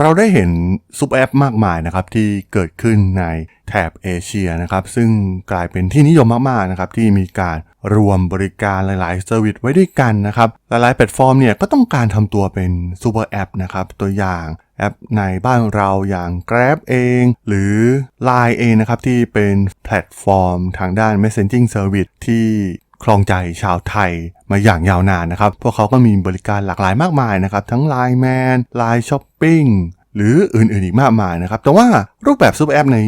เราได้เห็นซุปแอปมากมายนะครับที่เกิดขึ้นในแถบเอเชียนะครับซึ่งกลายเป็นที่นิยมมากๆนะครับที่มีการรวมบริการหลายๆเซอร์วิสไว้ด้วยกันนะครับหลายๆแพลตฟอร์มเนี่ยก็ต้องการทำตัวเป็นซูเปอร์แอปนะครับตัวอย่างแอปในบ้านเราอย่าง Grab เอง หรือ Line เองนะครับที่เป็นแพลตฟอร์มทางด้าน Messaging Service ที่ ครองใจชาวไทยมาอย่างยาวนานนะครับ พวกเขาก็มีบริการหลากหลายมากมายนะครับ ทั้ง Line Man Line Shopping หรืออื่นๆอีกมากมายนะครับ แต่ว่ารูปแบบซูเปอร์แอปใน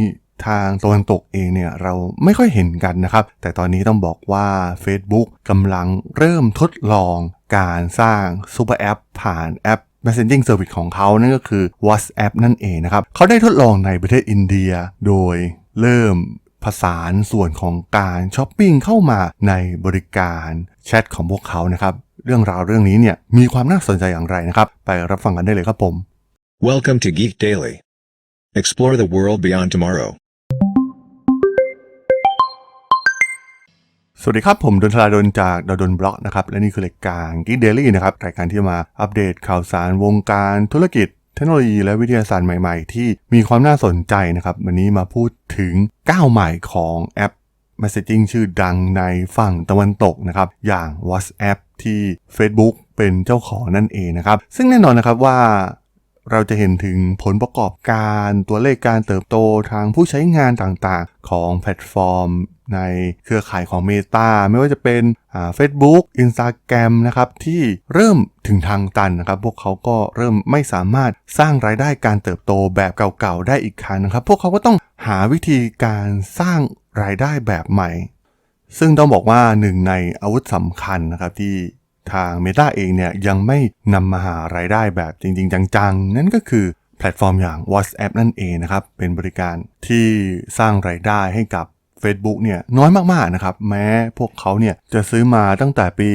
ทางตะวันตกเองเนี่ยเราไม่ค่อยเห็นกันนะครับ แต่ตอนนี้ต้องบอกว่า Facebook กำลังเริ่มทดลองการสร้างซูเปอร์แอปผ่านแอป Messaging Service ของเขานั่นก็คือ WhatsApp นั่นเองนะครับ เขาได้ทดลองในประเทศอินเดีย โดยเริ่ม ผสานส่วนของการช้อปปิ้งเข้ามาในบริการแชทของพวกเขานะครับเรื่องราวเรื่องนี้เนี่ยมีความน่าสนใจอย่างไรนะครับ ไปรับฟังกันได้เลยครับผม Welcome to Geek Daily. Explore the world beyond tomorrow. สวัสดีครับ ผมดนทลาดนจากดนบล็อกนะครับ และนี่คือรายการ Geek Daily นะครับ รายการที่มาอัปเดตข่าวสารวงการธุรกิจ เทคโนโลยีและวิทยาศาสตร์ใหม่ๆ ที่มีความน่าสนใจนะครับวันนี้มาพูดถึงก้าวใหม่ของแอป Messaging ชื่อดังในฝั่งตะวันตกนะครับอย่าง WhatsApp ที่ Facebook เป็นเจ้าของนั่นเองนะครับ ซึ่งแน่นอนนะครับว่าเราจะเห็นถึงผลประกอบการตัวเลขการเติบโตทางผู้ใช้งานต่างๆ ของแพลตฟอร์ม ในเครือข่ายของ Meta ไม่ว่าจะเป็นอ่า Facebook Instagram นะครับที่เริ่มถึงทางตันนะครับ พวกเขาก็เริ่มไม่สามารถสร้างรายได้การเติบโตแบบเก่าๆ ได้อีกครั้งนะครับ พวกเขาก็ต้องหาวิธีการสร้างรายได้แบบใหม่ ซึ่งต้องบอกว่าหนึ่งในอาวุธสำคัญนะครับที่ทาง Meta เองเนี่ยยังไม่นำมาหารายได้แบบจริง ๆ จังๆ นั่นก็คือแพลตฟอร์มอย่าง WhatsApp นั่นเองนะครับ เป็นบริการที่สร้างรายได้ให้กับ Facebook เนี่ยน้อยมากๆนะครับแม้พวกเขาเนี่ยจะซื้อมาตั้งแต่ปี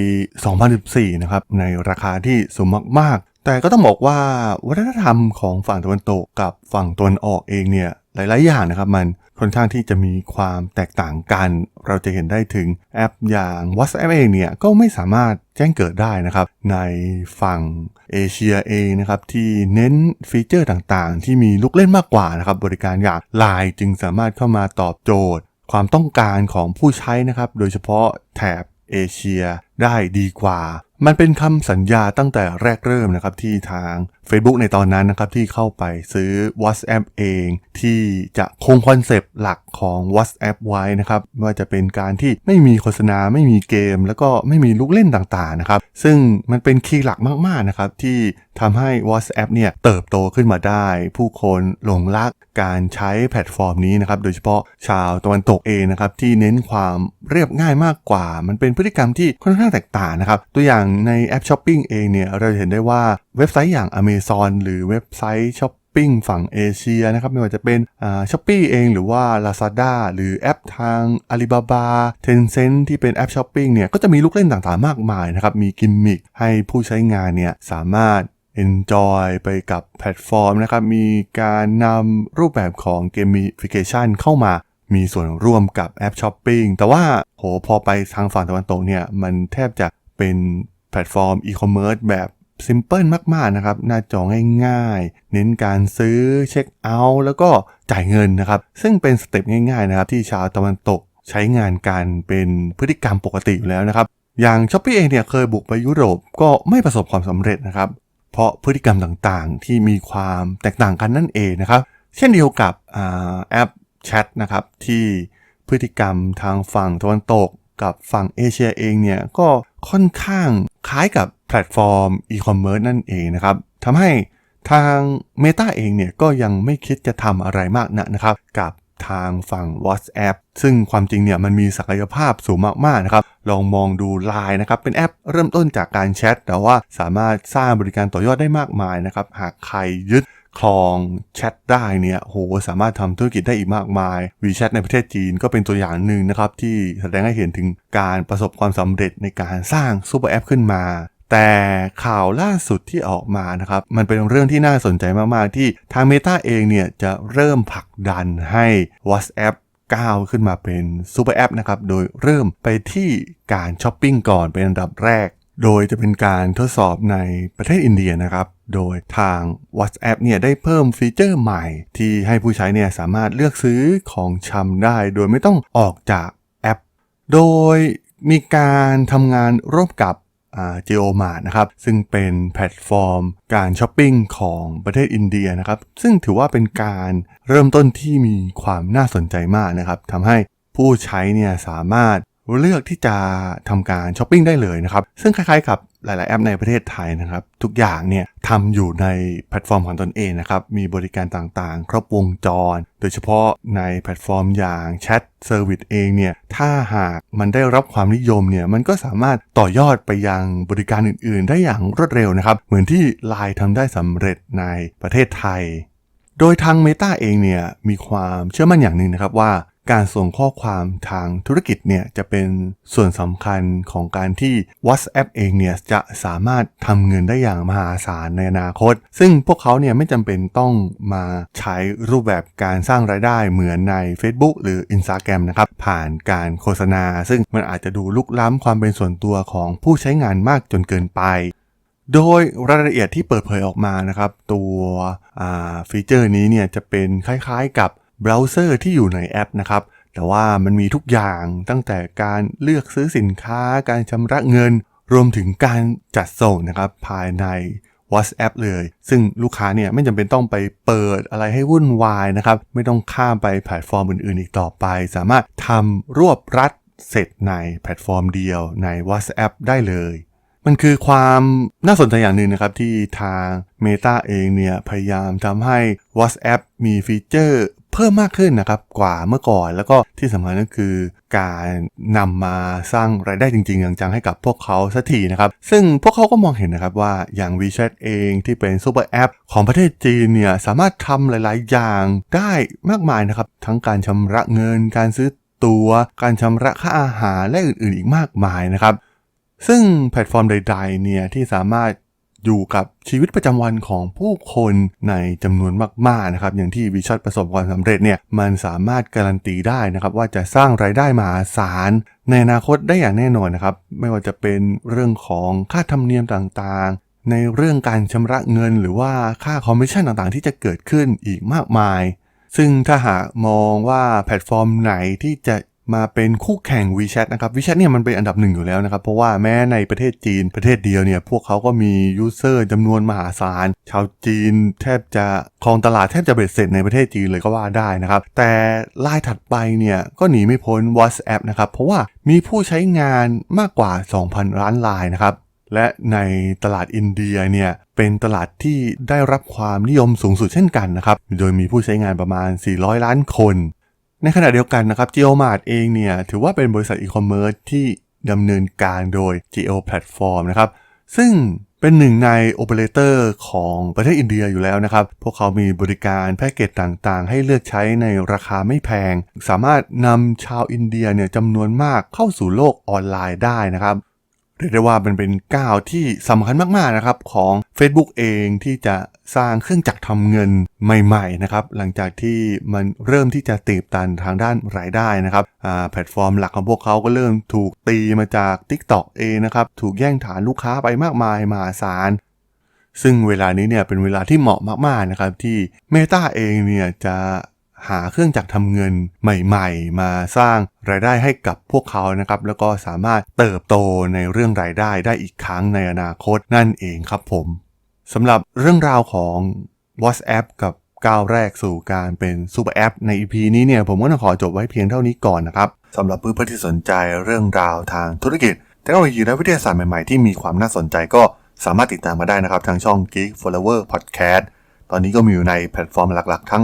2014 นะครับในราคาที่สูงมากๆ แต่ก็ต้องบอกว่าวัฒนธรรมของฝั่งตะวันตกกับฝั่งตะวันออกเองเนี่ยหลายๆอย่างนะครับมันค่อนข้างที่จะมีความแตกต่างกัน เราจะเห็นได้ถึงแอปอย่าง WhatsApp เองเนี่ยก็ไม่สามารถแจ้งเกิดได้นะครับ ในฝั่งเอเชียเองนะครับที่เน้นฟีเจอร์ต่างๆ ที่มีลูกเล่นมากกว่านะครับบริการอย่าง Line จึงสามารถเข้ามาตอบโจทย์ ความต้องการของผู้ใช้นะครับ โดยเฉพาะแถบเอเชียได้ดีกว่า มันเป็นคำสัญญาตั้งแต่แรกเริ่มนะครับที่ทาง Facebook ในตอนนั้นนะครับที่เข้าไปซื้อ WhatsApp เองที่จะคงคอนเซปต์หลักของ WhatsApp ไว้นะครับไม่ว่าจะเป็นการที่ไม่มีโฆษณาไม่มีเกม แล้วก็ไม่มีลูกเล่นต่างๆนะครับซึ่งมันเป็นคีย์หลักมากๆนะครับที่ทำให้ WhatsApp เนี่ยเติบโตขึ้นมาได้ ผู้คนหลงรักการใช้แพลตฟอร์มนี้นะครับโดยเฉพาะชาวตะวันตกเองนะครับที่เน้นความเรียบง่ายมากกว่า มันเป็นพฤติกรรมที่ค่อนข้างแตกต่างนะครับตัวอย่างในแอปช้อปปิ้งเองเนี่ยเราจะเห็นได้ว่า เว็บไซต์อย่าง Amazon หรือเว็บไซต์ช้อปปิ้งฝั่งเอเชียนะครับไม่ว่าจะเป็นช้อปปี้เองหรือว่า Lazada หรือแอปทาง Alibaba Tencent ที่เป็นแอปช้อปปิ้งเนี่ยก็จะมีลูกเล่นต่างๆมากมายนะครับมีกิมมิคให้ผู้ใช้งานเนี่ยสามารถ enjoy ไปกับแพลตฟอร์มนะครับ มีการนำรูปแบบของ gamification เข้ามา มีส่วนร่วมกับแอปช้อปปิ้ง แต่ว่าโหพอไปทางฝั่งตะวันตกเนี่ย มันแทบจะเป็นแพลตฟอร์มอีคอมเมิร์ซแบบ ซิมเพิลมากๆนะครับ หน้าจอง่ายๆ เน้นการซื้อเช็คเอาท์แล้วก็จ่ายเงินนะครับ ซึ่งเป็นสเต็ปง่ายๆนะครับ ที่ชาวตะวันตกใช้งานกันเป็นพฤติกรรมปกติอยู่แล้วนะครับ อย่างช้อปปี้เองเนี่ยเคยบุกไปยุโรปก็ไม่ประสบความสำเร็จนะครับ เพราะพฤติกรรมต่างๆ ที่มีความแตกต่างกันนั่นเองนะครับ เช่นเดียวกับอแอปแชทนะครับที่พฤติกรรมทางฝั่งตะวันตกกับฝั่งเอเชียเองเนี่ยก็ค่อนข้างคล้ายกับ แพลตฟอร์มอีคอมเมิร์ซนั่นเองนะครับทำให้ทาง Meta เองเนี่ยก็ยังไม่คิดจะทำอะไรมากนะนะครับ กับทางฝั่ง WhatsApp ซึ่งความจริงเนี่ยมันมีศักยภาพสูงมากๆนะครับ ลองมองดู Line นะครับเป็นแอปเริ่มต้นจากการแชท แต่ว่าสามารถสร้างบริการต่อยอดได้มากมายนะครับ หากใครยึดครองแชทได้เนี่ยโหสามารถทำธุรกิจได้อีกมากมาย WeChat ในประเทศจีนก็เป็นตัวอย่างหนึ่งนะครับ ที่แสดงให้เห็นถึงการประสบความสำเร็จในการสร้างซูเปอร์แอปขึ้นมา แต่ข่าวล่าสุดที่ออกมานะครับ มันเป็นเรื่องที่น่าสนใจมาก ๆ ที่ทาง Meta เองเนี่ยจะเริ่มผลักดันให้ WhatsApp ก้าวขึ้นมาเป็นซูเปอร์แอปนะครับ โดยเริ่มไปที่การช้อปปิ้งก่อนเป็นอันดับแรก โดยจะเป็นการทดสอบในประเทศอินเดียนะครับ โดยทาง WhatsApp เนี่ยได้เพิ่มฟีเจอร์ใหม่ ที่ให้ผู้ใช้เนี่ยสามารถเลือกซื้อของชำได้ โดยไม่ต้องออกจากแอป โดยมีการทำงานร่วมกับ จีโอมาร์นะครับซึ่งเป็นแพลตฟอร์ม การช้อปปิ้งของประเทศอินเดียนะครับซึ่งถือว่าเป็นการเริ่มต้นที่มีความน่าสนใจมากนะครับทำให้ผู้ใช้เนี่ยสามารถ เลือกที่จะทำการช้อปปิ้งได้เลยนะครับ ซึ่งคล้ายๆ กับหลาย ๆ แอปในประเทศไทยนะครับ ทุกอย่างเนี่ยทำอยู่ในแพลตฟอร์มของตนเองนะครับ มีบริการต่างๆ ครบวงจร โดยเฉพาะในแพลตฟอร์มอย่างแชทเซอร์วิสเองเนี่ย ถ้าหากมันได้รับความนิยมเนี่ย มันก็สามารถต่อยอดไปยังบริการอื่น ๆ ได้อย่างรวดเร็วนะครับ เหมือนที่ Line ทำได้สำเร็จในประเทศไทย โดยทาง Meta เองเนี่ยมีความเชื่อมั่นอย่างหนึ่งนะครับว่า การส่งข้อความทางธุรกิจเนี่ยจะเป็นส่วนสำคัญของการที่ WhatsApp เองเนี่ยจะสามารถทำเงินได้อย่างมหาศาลในอนาคต ซึ่งพวกเขาเนี่ยไม่จำเป็นต้องมาใช้รูปแบบการสร้างรายได้เหมือนใน Facebook หรือ Instagram นะครับผ่านการโฆษณา ซึ่งมันอาจจะดูลุกล้ำความเป็นส่วนตัวของผู้ใช้งานมากจนเกินไปโดยรายละเอียดที่เปิดเผยออกมานะครับ ตัวฟีเจอร์นี้เนี่ยจะเป็นคล้ายๆกับ เบราว์เซอร์ที่อยู่ในแอปนะครับ แต่ว่ามันมีทุกอย่างตั้งแต่การเลือกซื้อสินค้า การชำระเงิน รวมถึงการจัดส่งนะครับภายใน WhatsApp เลย ซึ่งลูกค้าเนี่ยไม่จำเป็นต้องไปเปิดอะไรให้วุ่นวายนะครับ ไม่ต้องข้ามไปแพลตฟอร์มอื่นๆ อีกต่อไป สามารถทำรวบรัดเสร็จในแพลตฟอร์มเดียวใน WhatsApp ได้เลย มันคือความน่าสนใจอย่างหนึ่งนะครับที่ทาง Meta เองเนี่ยพยายามทำให้ WhatsApp มีฟีเจอร์ เพิ่มมากขึ้นนะครับกว่าเมื่อก่อน แล้วก็ที่สำคัญก็คือ การนำมาสร้างรายได้จริงๆอย่างจังให้กับพวกเขาสักทีนะครับซึ่งพวกเขาก็มองเห็นนะครับว่าอย่าง WeChat เองที่เป็นซูเปอร์แอปของประเทศจีนเนี่ยสามารถทำหลายๆ อย่างได้มากมายนะครับทั้งการชำระเงิน การซื้อตัวการชำระค่าอาหารและอื่นๆ อีกมากมายนะครับซึ่งแพลตฟอร์มใดๆเนี่ยที่สามารถ อยู่กับชีวิตประจำวันของผู้คนในจำนวนมากๆนะครับอย่างที่วิชัดประสบความสำเร็จเนี่ยมันสามารถการันตีได้นะครับว่าจะสร้างรายได้มหาศาลในอนาคตได้อย่างแน่นอนนะครับไม่ว่าจะเป็นเรื่องของค่าธรรมเนียมต่างๆ ในเรื่องการชำระเงิน หรือว่าค่าคอมมิชชั่นต่างๆ ที่จะเกิดขึ้นอีกมากมาย ซึ่งถ้าหากมองว่าแพลตฟอร์มไหนที่จะ มาเป็นคู่แข่ง WeChat นะครับ WeChat เนี่ยมันเป็นอันดับหนึ่งอยู่แล้วนะครับ เพราะว่าแม้ในประเทศจีนประเทศเดียวเนี่ย พวกเขาก็มียูเซอร์จำนวนมหาศาล ชาวจีนแทบจะครองตลาดแทบจะเบ็ดเสร็จในประเทศจีนเลยก็ว่าได้นะครับ แต่ไลายถัดไปเนี่ยก็หนีไม่พ้น WhatsApp นะครับ เพราะว่ามีผู้ใช้งานมากกว่า 2,000 ล้านลายนะครับและในตลาดอินเดียเนี่ยเป็นตลาดที่ได้รับความนิยมสูงสุดเช่นกันนะครับ โดยมีผู้ใช้งานประมาณ 400 ล้านคน ในขณะเดียวกันนะครับ GeoMart เองเนี่ยถือว่าเป็นบริษัทอีคอมเมิร์ซที่ดำเนินการโดย Geo Platform นะครับซึ่งเป็นหนึ่งในโอเปอเรเตอร์ของประเทศอินเดียอยู่แล้วนะครับ พวกเขามีบริการแพ็กเกจต่างๆ ให้เลือกใช้ในราคาไม่แพง สามารถนำชาวอินเดียเนี่ยจำนวนมากเข้าสู่โลกออนไลน์ได้นะครับ เรียกได้ว่ามันเป็นก้าวที่สำคัญมากๆนะครับของ Facebook เองที่จะสร้างเครื่องจักรทำเงินใหม่ๆนะครับหลังจากที่มันเริ่มที่จะตีบตันทางด้านรายได้นะครับแพลตฟอร์มหลักของพวกเขาก็เริ่มถูกตีมาจาก TikTok เองนะครับถูกแย่งฐานลูกค้าไปมากมายมหาศาลซึ่งเวลานี้เนี่ยเป็นเวลาที่เหมาะมากๆนะครับที่ Meta เองเนี่ยจะ หาเครื่องจักรทำเงินใหม่ๆ มาสร้างรายได้ให้กับพวกเขานะครับ แล้วก็สามารถเติบโตในเรื่องรายได้ได้อีกครั้งในอนาคตนั่นเองครับผมสำหรับเรื่องราวของ WhatsApp กับก้าวแรกสู่การเป็นซูเปอร์แอปใน EP นี้เนี่ยผมก็ต้องขอจบไว้เพียงเท่านี้ก่อนนะครับสำหรับเพื่อนๆที่สนใจเรื่องราวทางธุรกิจเทคโนโลยีและวิทยาศาสตร์ใหม่ๆ ที่มีความน่าสนใจก็สามารถติดตามมาได้นะครับ ทางช่อง Geek Flower Podcast ตอนนี้ก็มีอยู่ในแพลตฟอร์มหลักๆ ทั้ง